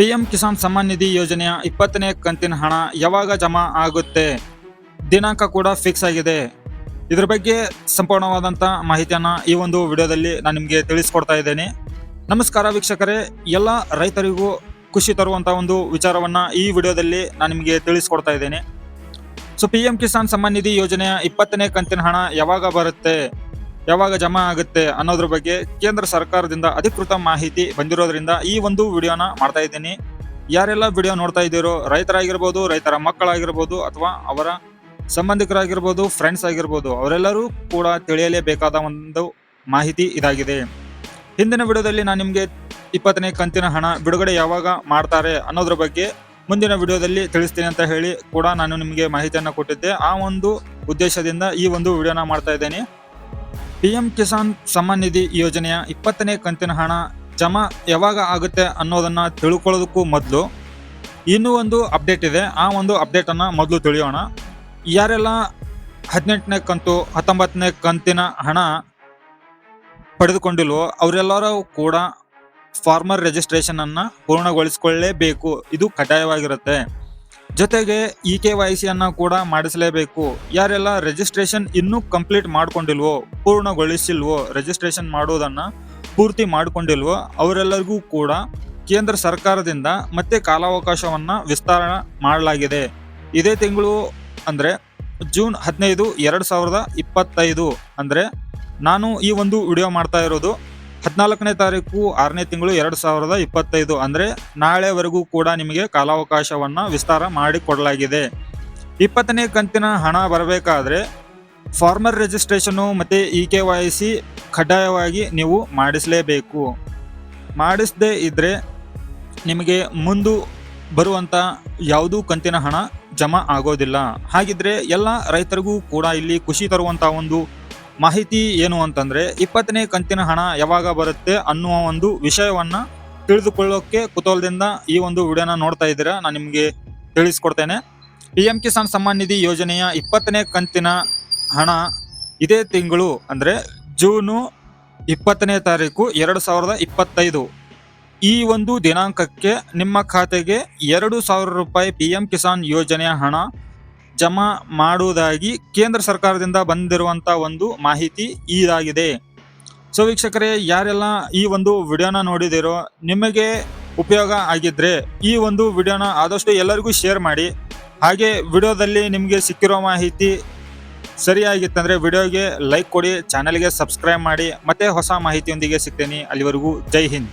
PM Kisan Samman Nidhi ಯೋಜನೆಯ ಇಪ್ಪತ್ತನೇ ಕಂತಿನ ಹಣ ಯಾವಾಗ ಜಮಾ ಆಗುತ್ತೆ? ದಿನಾಂಕ ಕೂಡ ಫಿಕ್ಸ್ ಆಗಿದೆ. ಇದ್ರ ಬಗ್ಗೆ ಸಂಪೂರ್ಣವಾದಂಥ ಮಾಹಿತಿಯನ್ನು ಈ ಒಂದು ವಿಡಿಯೋದಲ್ಲಿ ನಾನು ನಿಮಗೆ ತಿಳಿಸ್ಕೊಡ್ತಾ ಇದ್ದೇನೆ. ನಮಸ್ಕಾರ ವೀಕ್ಷಕರೇ. ಎಲ್ಲ ರೈತರಿಗೂ ಖುಷಿ ತರುವಂಥ ಒಂದು ವಿಚಾರವನ್ನು ಈ ವಿಡಿಯೋದಲ್ಲಿ ನಾನು ನಿಮಗೆ ತಿಳಿಸ್ಕೊಡ್ತಾ ಇದ್ದೇನೆ. So P M Kisan Samman Nidhi ಯೋಜನೆಯ ಇಪ್ಪತ್ತನೇ ಕಂತಿನ ಹಣ ಯಾವಾಗ ಬರುತ್ತೆ? ಯಾವಾಗ ಜಮಾ ಆಗುತ್ತೆ ಅನ್ನೋದ್ರ ಬಗ್ಗೆ ಕೇಂದ್ರ ಸರ್ಕಾರದಿಂದ ಅಧಿಕೃತ ಮಾಹಿತಿ ಬಂದಿರೋದ್ರಿಂದ ಈ ಒಂದು ವಿಡಿಯೋನ ಮಾಡ್ತಾ ಇದ್ದೀನಿ. ಯಾರೆಲ್ಲ ವಿಡಿಯೋ ನೋಡ್ತಾ ಇದ್ದೀರೋ, ರೈತರಾಗಿರ್ಬೋದು, ರೈತರ ಮಕ್ಕಳಾಗಿರ್ಬೋದು ಅಥವಾ ಅವರ ಸಂಬಂಧಿಕರಾಗಿರ್ಬೋದು ಫ್ರೆಂಡ್ಸ್ ಆಗಿರ್ಬೋದು, ಅವರೆಲ್ಲರೂ ಕೂಡ ತಿಳಿಯಲೇಬೇಕಾದ ಒಂದು ಮಾಹಿತಿ ಇದಾಗಿದೆ. ಹಿಂದಿನ ವಿಡಿಯೋದಲ್ಲಿ ನಾನು ನಿಮಗೆ ಇಪ್ಪತ್ತನೇ ಕಂತಿನ ಹಣ ಬಿಡುಗಡೆ ಯಾವಾಗ ಮಾಡ್ತಾರೆ ಅನ್ನೋದ್ರ ಬಗ್ಗೆ ಮುಂದಿನ ವಿಡಿಯೋದಲ್ಲಿ ತಿಳಿಸ್ತೀನಿ ಅಂತ ಹೇಳಿ ಕೂಡ ನಾನು ನಿಮಗೆ ಮಾಹಿತಿಯನ್ನು ಕೊಟ್ಟಿದ್ದೆ. ಆ ಒಂದು ಉದ್ದೇಶದಿಂದ ಈ ಒಂದು ವಿಡಿಯೋನ ಮಾಡ್ತಾ ಇದ್ದೇನೆ. ಪಿ ಎಂ ಕಿಸಾನ್ ಸಮ್ಮಾನ್ ನಿಧಿ ಯೋಜನೆಯ ಇಪ್ಪತ್ತನೇ ಕಂತಿನ ಹಣ ಜಮಾ ಯಾವಾಗ ಆಗುತ್ತೆ ಅನ್ನೋದನ್ನ ತಿಳ್ಕೊಳ್ಳೋದಕ್ಕೂ ಮೊದಲು ಇನ್ನೂ ಒಂದು ಅಪ್ಡೇಟ್ ಇದೆ. ಆ ಒಂದು ಅಪ್ಡೇಟನ್ನು ಮೊದಲು ತಿಳಿಯೋಣ. ಯಾರೆಲ್ಲ ಹದಿನೆಂಟನೇ ಕಂತು, ಹತ್ತೊಂಬತ್ತನೇ ಕಂತಿನ ಹಣ ಪಡೆದುಕೊಂಡಿಲ್ವೋ ಅವರೆಲ್ಲರೂ ಕೂಡ ಫಾರ್ಮರ್ ರಿಜಿಸ್ಟ್ರೇಷನ್ ಅನ್ನ ಪೂರ್ಣಗೊಳಿಸಿಕೊಳ್ಳಲೇಬೇಕು ಇದು ಕಡ್ಡಾಯವಾಗಿರುತ್ತೆ. ಜೊತೆಗೆ ಇ ಕೆ ವೈ ಸಿಯನ್ನು ಕೂಡ ಮಾಡಿಸಲೇಬೇಕು. ಯಾರೆಲ್ಲ ರಿಜಿಸ್ಟ್ರೇಷನ್ ಇನ್ನೂ ಕಂಪ್ಲೀಟ್ ಮಾಡ್ಕೊಂಡಿಲ್ವೋ, ಪೂರ್ಣಗೊಳಿಸಿಲ್ವೋ, ರಿಜಿಸ್ಟ್ರೇಷನ್ ಮಾಡೋದನ್ನು ಪೂರ್ತಿ ಮಾಡಿಕೊಂಡಿಲ್ವೋ, ಅವರೆಲ್ಲರಿಗೂ ಕೂಡ ಕೇಂದ್ರ ಸರ್ಕಾರದಿಂದ ಮತ್ತೆ ಕಾಲಾವಕಾಶವನ್ನು ವಿಸ್ತರಣೆ ಮಾಡಲಾಗಿದೆ. ಇದೇ ತಿಂಗಳು ಅಂದರೆ ಜೂನ್ ಹದಿನೈದು, ಎರಡು ಸಾವಿರದ ಇಪ್ಪತ್ತೈದು. ಅಂದರೆ ನಾನು ಈ ಒಂದು ವಿಡಿಯೋ ಮಾಡ್ತಾ ಇರೋದು ಹದಿನಾಲ್ಕನೇ ತಾರೀಕು ಆರನೇ ತಿಂಗಳು ಎರಡು ಸಾವಿರದ ಇಪ್ಪತ್ತೈದು ಅಂದರೆ ನಾಳೆವರೆಗೂ ಕೂಡ ನಿಮಗೆ ಕಾಲಾವಕಾಶವನ್ನು ವಿಸ್ತಾರ ಮಾಡಿಕೊಡಲಾಗಿದೆ. ಇಪ್ಪತ್ತನೇ ಕಂತಿನ ಹಣ ಬರಬೇಕಾದ್ರೆ ಫಾರ್ಮರ್ ರಿಜಿಸ್ಟ್ರೇಷನು ಮತ್ತು ಇ ಕೆ ವೈ ಸಿ ಕಡ್ಡಾಯವಾಗಿ ನೀವು ಮಾಡಿಸಲೇಬೇಕು. ಮಾಡಿಸದೇ ಇದ್ದರೆ ನಿಮಗೆ ಮುಂದು ಬರುವಂಥ ಯಾವುದೂ ಕಂತಿನ ಹಣ ಜಮಾ ಆಗೋದಿಲ್ಲ. ಹಾಗಿದ್ರೆ ಎಲ್ಲ ರೈತರಿಗೂ ಕೂಡ ಇಲ್ಲಿ ಖುಷಿ ತರುವಂಥ ಒಂದು ಮಾಹಿತಿ ಏನು ಅಂತಂದ್ರೆ ಇಪ್ಪತ್ತನೇ ಕಂತಿನ ಹಣ ಯಾವಾಗ ಬರುತ್ತೆ ಅನ್ನುವ ಒಂದು ವಿಷಯವನ್ನ ತಿಳಿದುಕೊಳ್ಳೋಕೆ ಕುತೂಹಲದಿಂದ ಈ ಒಂದು ವಿಡಿಯೋನ ನೋಡ್ತಾ ಇದ್ದೀರಾ, ನಾನು ನಿಮಗೆ ತಿಳಿಸ್ಕೊಡ್ತೇನೆ. ಪಿ ಎಂ ಕಿಸಾನ್ ಸಮ್ಮಾನ್ ನಿಧಿ ಯೋಜನೆಯ ಇಪ್ಪತ್ತನೇ ಕಂತಿನ ಹಣ ಇದೇ ತಿಂಗಳು, ಅಂದ್ರೆ ಜೂನು ಇಪ್ಪತ್ತನೇ ತಾರೀಕು ಎರಡು ಸಾವಿರದ ಇಪ್ಪತ್ತೈದು. ಈ ಒಂದು ದಿನಾಂಕಕ್ಕೆ ನಿಮ್ಮ ಖಾತೆಗೆ ಎರಡು ಸಾವಿರ ರೂಪಾಯಿ ಪಿ ಎಂ ಕಿಸಾನ್ ಯೋಜನೆಯ ಹಣ ಜಮಾ ಮಾಡುವುದಾಗಿ ಕೇಂದ್ರ ಸರ್ಕಾರದಿಂದ ಬಂದಿರುವಂತ ಒಂದು ಮಾಹಿತಿ ಇದಾಗಿದೆ. ಸೊ ವೀಕ್ಷಕರೇ, ಯಾರೆಲ್ಲ ಈ ಒಂದು ವಿಡಿಯೋನ ನೋಡಿದಿರೋ ನಿಮಗೆ ಉಪಯೋಗ ಆಗಿದ್ರೆ ಈ ಒಂದು ವಿಡಿಯೋನ ಆದಷ್ಟು ಎಲ್ಲರಿಗೂ ಶೇರ್ ಮಾಡಿ. ಹಾಗೆ ವಿಡಿಯೋದಲ್ಲಿ ನಿಮಗೆ ಸಿಕ್ಕಿರೋ ಮಾಹಿತಿ ಸರಿಯಾಗಿತ್ತಂದ್ರೆ ವಿಡಿಯೋಗೆ ಲೈಕ್ ಕೊಡಿ, ಚಾನಲ್ಗೆ ಸಬ್ಸ್ಕ್ರೈಬ್ ಮಾಡಿ, ಮತ್ತೆ ಹೊಸ ಮಾಹಿತಿಯೊಂದಿಗೆ ಸಿಗ್ತೇನೆ. ಅಲ್ಲಿವರೆಗೂ ಜೈ ಹಿಂದ್.